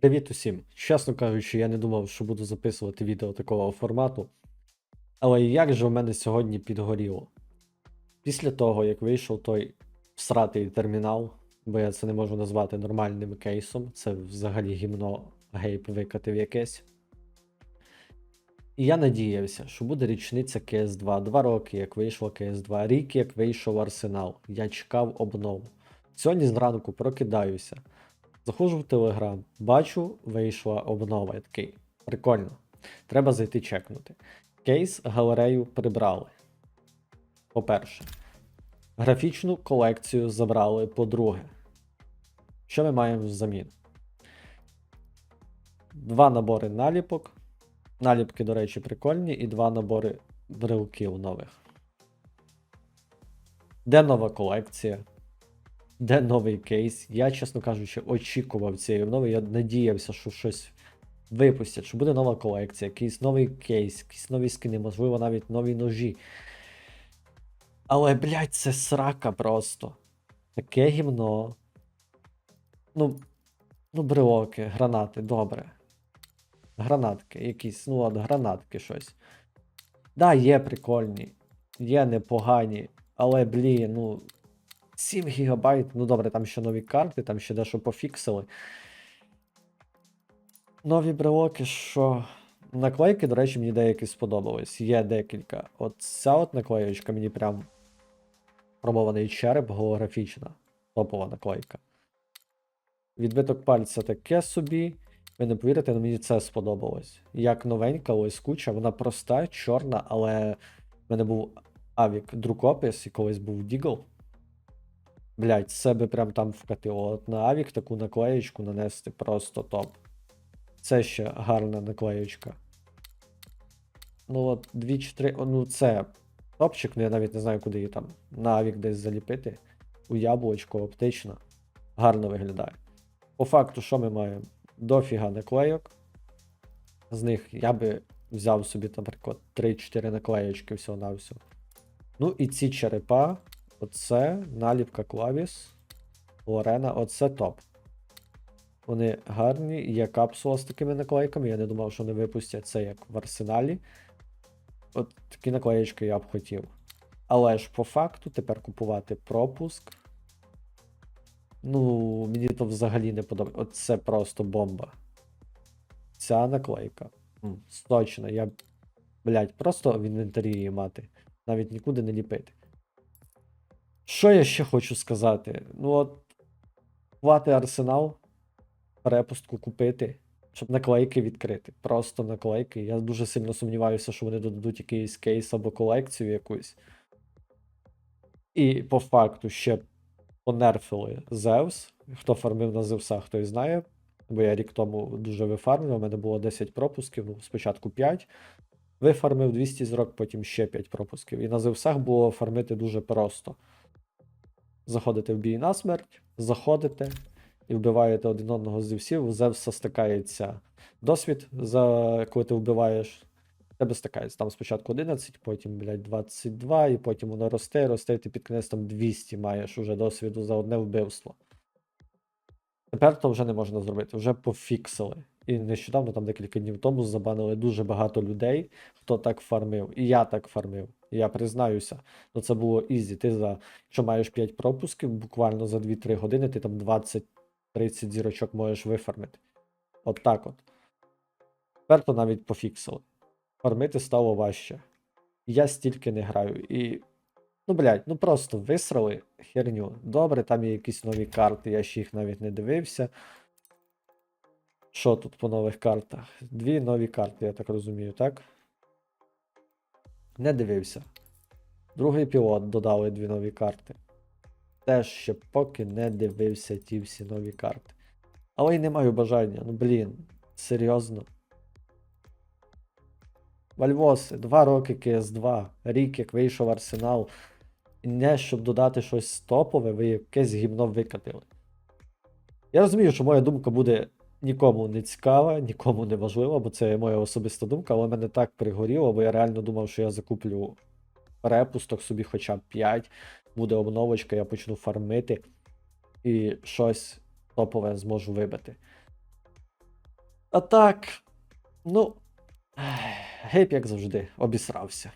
Привіт усім! Чесно кажучи, я не думав, що буду записувати відео такого формату. Але як же в мене сьогодні підгоріло? Після того, як вийшов той всратий термінал, бо я це не можу назвати нормальним кейсом, це взагалі гімно гейп викатив якесь. І я надіявся, що буде річниця CS2, два роки, як вийшло CS2, рік, як вийшов Арсенал. Я чекав обнову. Сьогодні зранку прокидаюся. Заходжу в Телеграм, бачу, вийшла обнова. Я такий. Прикольно. Треба зайти чекнути. Кейс галерею прибрали. По-перше, графічну колекцію забрали по-друге. Що ми маємо взамін? Два набори наліпок. Наліпки, до речі, прикольні, і два набори брелків нових. Де нова колекція? Де новий кейс? Я, чесно кажучи, очікував цієї обнови. Я надіявся, що щось випустять, що буде нова колекція, якийсь новий кейс, якісь нові скини, можливо, навіть нові ножі. Але, блядь, це срака просто. Таке гімно. Ну, ну, брелоки, гранати, добре. Гранатки, якісь, ну от, гранатки щось. Да, є прикольні, є непогані, але, блін, ну. 7 гігабайт, ну добре, там ще нові карти, там ще дещо пофіксили. Нові брелоки, що. Наклейки, до речі, мені деякі сподобались. Є декілька. От ця от наклеєчка мені прям промований череп голографічна. Топова наклейка. Відбиток пальця таке собі. Ви не повірите, але мені це сподобалось. Як новенька, ось куча, вона проста, чорна, але в мене був авік друкопис і колись був Дігл. Блять, себе прям там вкатило. От на авік таку наклеєчку нанести просто топ. Це ще гарна наклеєчка. Ну от 2 чи 3. Ну це топчик, ну я навіть не знаю, куди її там. На авік десь заліпити. У яблучко оптично. Гарно виглядає. По факту, що ми маємо? Дофіга наклейок. З них я би взяв собі, наприклад, 3-4 наклеєчки всього на всього. Ну і ці черепа. Оце наліпка клавіс. Лорена, оце топ. Вони гарні, є капсула з такими наклейками. Я не думав, що вони випустять це як в арсеналі. От такі наклеєчки я б хотів. Але ж по факту тепер купувати пропуск. Ну, мені то взагалі не подобається. От це просто бомба. Ця наклейка. М, Я, блядь, просто в інвентарі її мати. Навіть нікуди не ліпити. Що я ще хочу сказати? Ну от, купувати арсенал, перепустку купити, щоб наклейки відкрити. Просто наклейки. Я дуже сильно сумніваюся, що вони додадуть якийсь кейс або колекцію якусь. І по факту ще понерфили Зевс. Хто фармив на Зевсах, той знає. Бо я рік тому дуже вифармив, у мене було 10 пропусків, ну, спочатку 5. Вифармив 200 зрок, потім ще 5 пропусків. І на Зевсах було фармити дуже просто. Заходите в бій на смерть, заходите і вбиваєте один одного з Зевсів. У Зевса стикається досвід, за коли ти вбиваєш. Тебе стикається там спочатку 11, потім, блядь, 22, і потім воно росте, росте, і ти під кінець там 200 маєш уже досвіду за одне вбивство. Тепер то вже не можна зробити, вже пофіксили. І нещодавно, там декілька днів тому, забанили дуже багато людей, хто так фармив. І я так фармив. Я признаюся, ну це було ізі. Ти за що маєш 5 пропусків, буквально за 2-3 години ти там 20-30 зірочок можеш вифармити. От так от. Тепер то навіть пофіксили. Фармити стало важче. Я стільки не граю. І. Ну, блядь, ну просто висрали херню. Добре, там є якісь нові карти, я ще їх навіть не дивився. Що тут по нових картах? Дві нові карти, я так розумію, так? Не дивився. Другий пілот додали дві нові карти. Теж ще поки не дивився ті всі нові карти. Але й не маю бажання. Ну блін, серйозно. Вальвоси, два роки КС2, рік, як вийшов Арсенал. І не щоб додати щось топове, ви якесь гімно викатили. Я розумію, що моя думка буде нікому не цікава, нікому не важлива, бо це моя особиста думка, але мене так пригоріло, бо я реально думав, що я закуплю перепусток собі хоча б 5, буде обновочка, я почну фармити і щось топове зможу вибити. А так, ну. Гейп, як завжди, обісрався.